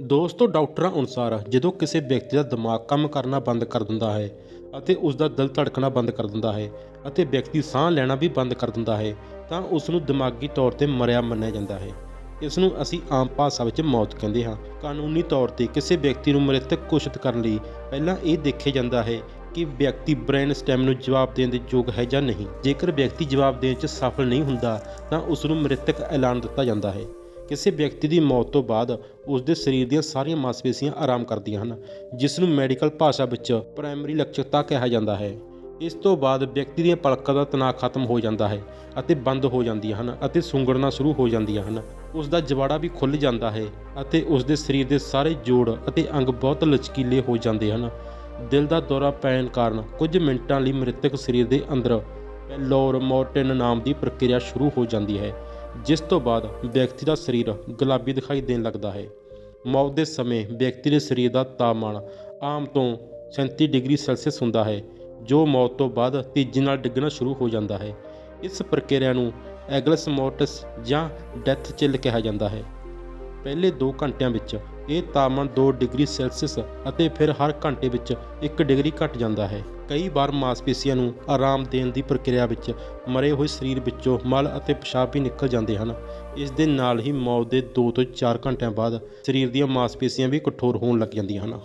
ਦੋਸਤੋ, ਡਾਕਟਰਾਂ ਅਨੁਸਾਰ ਜਦੋਂ ਕਿਸੇ ਵਿਅਕਤੀ ਦਾ ਦਿਮਾਗ ਕੰਮ ਕਰਨਾ ਬੰਦ ਕਰ ਦਿੰਦਾ ਹੈ ਅਤੇ ਉਸ ਦਾ ਦਿਲ ਧੜਕਣਾ ਬੰਦ ਕਰ ਦਿੰਦਾ ਹੈ ਅਤੇ ਵਿਅਕਤੀ ਸਾਹ ਲੈਣਾ ਵੀ ਬੰਦ ਕਰ ਦਿੰਦਾ ਹੈ, ਤਾਂ ਉਸ ਨੂੰ ਦਿਮਾਗੀ ਤੌਰ ਤੇ ਮਰਿਆ ਮੰਨਿਆ ਜਾਂਦਾ ਹੈ। ਇਸ ਨੂੰ ਅਸੀਂ ਆਮ ਭਾਸ਼ਾ ਵਿੱਚ ਮੌਤ ਕਹਿੰਦੇ ਹਾਂ। ਕਾਨੂੰਨੀ ਤੌਰ ਤੇ ਕਿਸੇ ਵਿਅਕਤੀ ਨੂੰ ਮ੍ਰਿਤਕ ਘੋਸ਼ਿਤ ਕਰਨ ਲਈ ਪਹਿਲਾਂ ਇਹ ਦੇਖਿਆ ਜਾਂਦਾ ਹੈ ਕਿ ਵਿਅਕਤੀ ਬ੍ਰੇਨ ਸਟੈਮ ਨੂੰ ਜਵਾਬ ਦੇਣ ਦੇ ਯੋਗ ਹੈ ਜਾਂ ਨਹੀਂ। ਜੇਕਰ ਵਿਅਕਤੀ ਜਵਾਬ ਦੇਣ 'ਚ ਸਫਲ ਨਹੀਂ ਹੁੰਦਾ, ਤਾਂ ਉਸ ਨੂੰ ਮ੍ਰਿਤਕ ਐਲਾਨ ਦਿੱਤਾ ਜਾਂਦਾ ਹੈ। ਕਿਸੇ ਵਿਅਕਤੀ ਦੀ ਮੌਤ ਤੋਂ ਬਾਅਦ ਉਸ ਦੇ ਸਰੀਰ ਦੀਆਂ ਸਾਰੀਆਂ ਮਾਸਪੇਸ਼ੀਆਂ ਆਰਾਮ ਕਰਦੀਆਂ ਹਨ, ਜਿਸ ਨੂੰ ਮੈਡੀਕਲ ਭਾਸ਼ਾ ਵਿੱਚ ਪ੍ਰਾਇਮਰੀ ਲਚਕਤਾ ਕਿਹਾ ਜਾਂਦਾ ਹੈ। ਇਸ ਤੋਂ ਬਾਅਦ ਵਿਅਕਤੀ ਦੀਆਂ ਪਲਕਾਂ ਦਾ ਤਣਾਅ ਖਤਮ ਹੋ ਜਾਂਦਾ ਹੈ ਅਤੇ ਬੰਦ ਹੋ ਜਾਂਦੀਆਂ ਹਨ ਅਤੇ ਸੁੰਗੜਨਾ ਸ਼ੁਰੂ ਹੋ ਜਾਂਦੀਆਂ ਹਨ। ਉਸ ਦਾ ਜਵਾੜਾ ਵੀ ਖੁੱਲ ਜਾਂਦਾ ਹੈ ਅਤੇ ਉਸ ਦੇ ਸਰੀਰ ਦੇ ਸਾਰੇ ਜੋੜ ਅਤੇ ਅੰਗ ਬਹੁਤ ਲਚਕੀਲੇ ਹੋ ਜਾਂਦੇ ਹਨ। ਦਿਲ ਦਾ ਦੌਰਾ ਪੈਣ ਕਾਰਨ ਕੁਝ ਮਿੰਟਾਂ ਲਈ ਮ੍ਰਿਤਕ ਸਰੀਰ ਦੇ ਅੰਦਰ ਪੈਲੋਰ ਮੋਰਟਨ ਨਾਮ ਦੀ ਪ੍ਰਕਿਰਿਆ ਸ਼ੁਰੂ ਹੋ ਜਾਂਦੀ ਹੈ। ਜਿਸ ਤੋਂ ਬਾਅਦ ਵਿਅਕਤੀ ਦਾ ਸਰੀਰ ਗੁਲਾਬੀ ਦਿਖਾਈ ਦੇਣ ਲੱਗਦਾ ਹੈ। ਮੌਤ ਦੇ ਸਮੇਂ ਵਿਅਕਤੀ ਦੇ ਸਰੀਰ ਦਾ ਤਾਪਮਾਨ ਆਮ ਤੋਂ 37 ਡਿਗਰੀ ਸੈਲਸੀਅਸ ਹੁੰਦਾ ਹੈ, ਜੋ ਮੌਤ ਤੋਂ ਬਾਅਦ ਤੇਜ਼ੀ ਨਾਲ ਡਿੱਗਣਾ ਸ਼ੁਰੂ ਹੋ ਜਾਂਦਾ ਹੈ। ਇਸ ਪ੍ਰਕਿਰਿਆ ਨੂੰ ਐਗਲਸ ਮੋਰਟਸ ਜਾਂ ਡੈਥ ਚਿਲ ਕਿਹਾ ਜਾਂਦਾ ਹੈ। ਪਹਿਲੇ 2 ਘੰਟਿਆਂ ਵਿੱਚ ਇਹ ਤਾਪਮਾਨ 2 ਡਿਗਰੀ ਸੈਲਸੀਅਸ ਅਤੇ ਫਿਰ ਹਰ ਘੰਟੇ ਵਿੱਚ 1 ਡਿਗਰੀ ਘਟ ਜਾਂਦਾ ਹੈ। ਕਈ ਵਾਰ ਮਾਸਪੇਸ਼ੀਆਂ ਨੂੰ ਆਰਾਮ ਦੇਣ ਦੀ ਪ੍ਰਕਿਰਿਆ ਵਿੱਚ ਮਰੇ ਹੋਏ ਸਰੀਰ ਵਿੱਚੋਂ ਮਲ ਅਤੇ ਪਿਸ਼ਾਬ ਵੀ ਨਿਕਲ ਜਾਂਦੇ ਹਨ। ਇਸ ਦੇ ਨਾਲ ਹੀ ਮੌਤ ਦੇ 2 ਤੋਂ 4 ਘੰਟਿਆਂ ਬਾਅਦ ਸਰੀਰ ਦੀਆਂ ਮਾਸਪੇਸ਼ੀਆਂ ਵੀ ਕਠੋਰ ਹੋਣ ਲੱਗ ਜਾਂਦੀਆਂ ਹਨ।